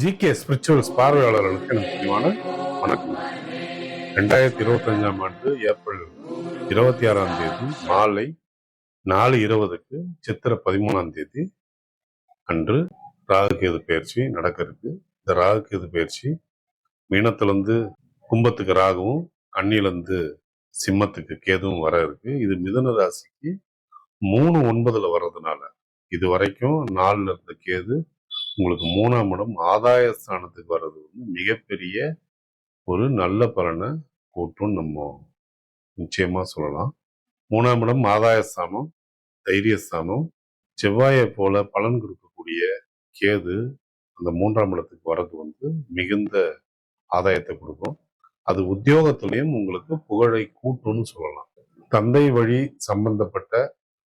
G K spirituals பார்வையாளர்களுக்கு எனக்கு வணக்கம். ரெண்டாயிரத்தி இருபத்தஞ்சாம் ஆண்டு ஏப்ரல் இருபத்தி ஆறாம் தேதி மாலை நாலு இருபதுக்கு சித்திரை பதிமூணாம் தேதி அன்று ராகுகேது பயிற்சி நடக்க இருக்கு இந்த ராகுகேது பயிற்சி மீனத்திலிருந்து கும்பத்துக்கு ராகுவும் கண்ணிலிருந்து சிம்மத்துக்கு கேதுவும் வர இருக்கு. இது மிதன ராசிக்கு மூணு ஒன்பதுல வர்றதுனால இது வரைக்கும் நாலுல இருந்த கேது உங்களுக்கு மூணாம் இடம் ஆதாய ஸ்தானத்துக்கு வர்றது வந்து மிகப்பெரிய ஒரு நல்ல பலனை கூட்டும் நம்ம நிச்சயமா சொல்லலாம். மூணாம் இடம் ஆதாய ஸ்தானம் தைரியஸ்தானம். செவ்வாயை போல பலன் கொடுக்கக்கூடிய கேது அந்த மூன்றாம் இடத்துக்கு வர்றது வந்து மிகுந்த ஆதாயத்தை கொடுக்கும். அது உத்தியோகத்திலையும் உங்களுக்கு புகழை கூட்டும்னு சொல்லலாம். தந்தை வழி சம்பந்தப்பட்ட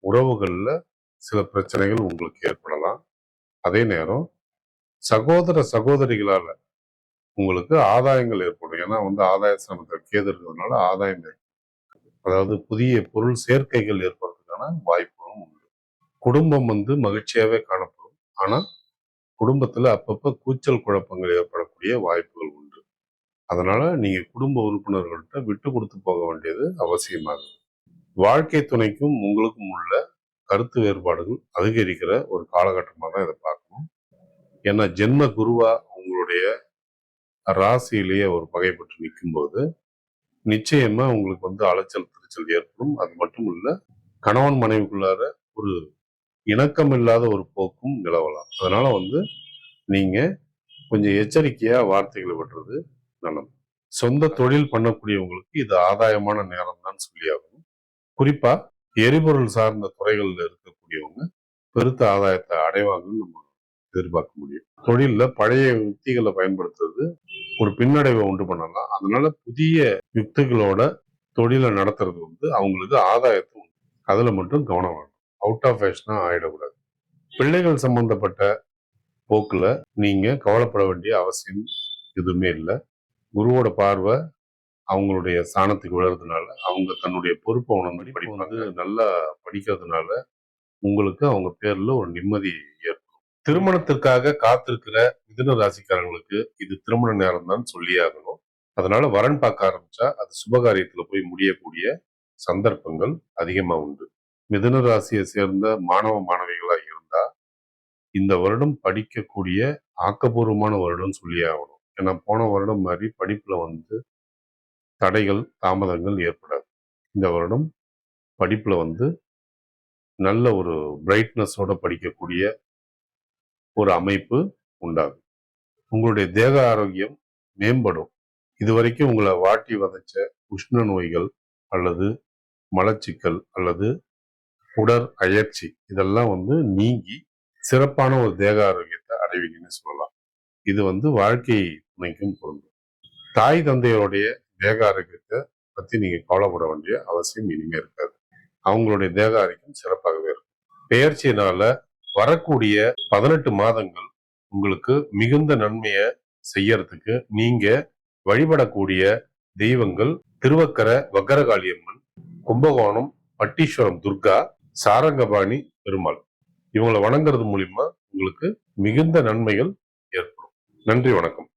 உறவுகளில் சில பிரச்சனைகள் உங்களுக்கு ஏற்படலாம். அதே நேரம் சகோதர சகோதரிகளால உங்களுக்கு ஆதாயங்கள் ஏற்படும். ஏன்னா வந்து ஆதாய ஸ்தானத்தில் கேது இருக்கிறதுனால ஆதாயம் ஏற்படும். அதாவது புதிய பொருள் சேர்க்கைகள் ஏற்படுறதுக்கான வாய்ப்புகளும் உண்டு. குடும்பம் வந்து மகிழ்ச்சியாகவே காணப்படும். ஆனால் குடும்பத்தில் அப்பப்போ கூச்சல் குழப்பங்கள் ஏற்படக்கூடிய வாய்ப்புகள் உண்டு. அதனால் நீங்கள் குடும்ப உறுப்பினர்கள்ட்ட விட்டு கொடுத்து போக வேண்டியது அவசியமாகும் வாழ்க்கை துணைக்கும் உங்களுக்கும் உள்ள கருத்து வேறுபாடுகள் அதிகரிக்கிற ஒரு காலகட்டமாக தான் இதை பார்க்கணும். ஏன்னா ஜென்ம குருவா உங்களுடைய ராசியிலேயே ஒரு பகைப்பட்டு நிற்கும்போது நிச்சயமா உங்களுக்கு வந்து அலைச்சல் திருச்சல் ஏற்படும். அது மட்டும் இல்ல கணவன் மனைவிக்குள்ளார ஒரு இணக்கம் இல்லாத ஒரு போக்கும் நிலவலாம். அதனால வந்து நீங்க கொஞ்சம் எச்சரிக்கையா வார்த்தைகளை விடுறது நல்லது. சொந்த தொழில் பண்ணக்கூடியவங்களுக்கு இது ஆதாயமான நேரம் தான் சொல்லி ஆகணும் குறிப்பா எரிபொருள் சார்ந்த துறைகளில் இருக்கக்கூடியவங்க பெருத்த ஆதாயத்தை அடைவாங்கன்னு நம்ம எதிர்பார்க்க முடியும். தொழில்ல பழைய யுக்திகளை பயன்படுத்துறது ஒரு பின்னடைவை உண்டு பண்ணலாம். அதனால புதிய யுக்திகளோட தொழிலை நடத்துறது வந்து அவங்களுக்கு ஆதாயத்தை உண்டு. அதுல மட்டும் கவனம் வேணும். அவுட் ஆஃப் ஃபேஷனா ஆயிடக்கூடாது. பிள்ளைகள் சம்பந்தப்பட்ட போக்குல நீங்க கவலைப்பட வேண்டிய அவசியம் எதுவுமே இல்லை. குருவோட பார்வை அவங்களுடைய ஸ்தானத்துக்கு விழுறதுனால அவங்க தன்னுடைய பொறுப்பை உணர்ந்து படிப்பு வந்து நல்லா படிக்கிறதுனால உங்களுக்கு அவங்க பேர்ல ஒரு நிம்மதி ஏற்படும். திருமணத்திற்காக காத்திருக்கிற மிதுன ராசிக்காரங்களுக்கு இது திருமண நேரம் தான் சொல்லியே ஆகணும். அதனால வரன் பார்க்க ஆரம்பிச்சா அது சுபகாரியத்துல போய் முடியக்கூடிய சந்தர்ப்பங்கள் அதிகமா உண்டு. மிதுன ராசியை சேர்ந்த மாணவ மாணவிகளா இருந்தா இந்த வருடம் படிக்கக்கூடிய ஆக்கப்பூர்வமான வருடம் சொல்லியே ஆகணும். ஏன்னா போன வருடம் மாதிரி படிப்புல வந்து தடைகள் தாமதங்கள் ஏற்படாது. இந்த வருடம் படிப்புல வந்து நல்ல ஒரு பிரைட்னஸோட படிக்கக்கூடிய ஒரு அமைப்பு உண்டாகும் உங்களுடைய தேக ஆரோக்கியம் மேம்படும். இதுவரைக்கும் உங்களை வாட்டி வதைச்ச உஷ்ண நோய்கள் அல்லது மலச்சிக்கல் அல்லது உடற் அயற்சி இதெல்லாம் வந்து நீங்கி சிறப்பான ஒரு தேக ஆரோக்கியத்தை அடைவீங்கன்னு சொல்லலாம். இது வந்து வாழ்க்கை துணைக்கும் பொருந்தும் தாய் தந்தையோடைய தேக ஆரோக்கியத்தை பத்தி நீங்க கவலைப்பட வேண்டிய அவசியம் இனிமே இருக்காது. அவங்களுடைய தேக ஆரோக்கியம் சிறப்பாகவே இருக்கும். பெயர்ச்சியினால வரக்கூடிய பதினெட்டு மாதங்கள் உங்களுக்கு மிகுந்த நன்மையை செய்யறதுக்கு நீங்க வழிபடக்கூடிய தெய்வங்கள் திருவக்கர வக்கரகாளியம்மன் கும்பகோணம் பட்டீஸ்வரம் துர்கா சாரங்கபாணி பெருமாள். இவங்களை வணங்குறது மூலியமா உங்களுக்கு மிகுந்த நன்மைகள் ஏற்படும். நன்றி வணக்கம்.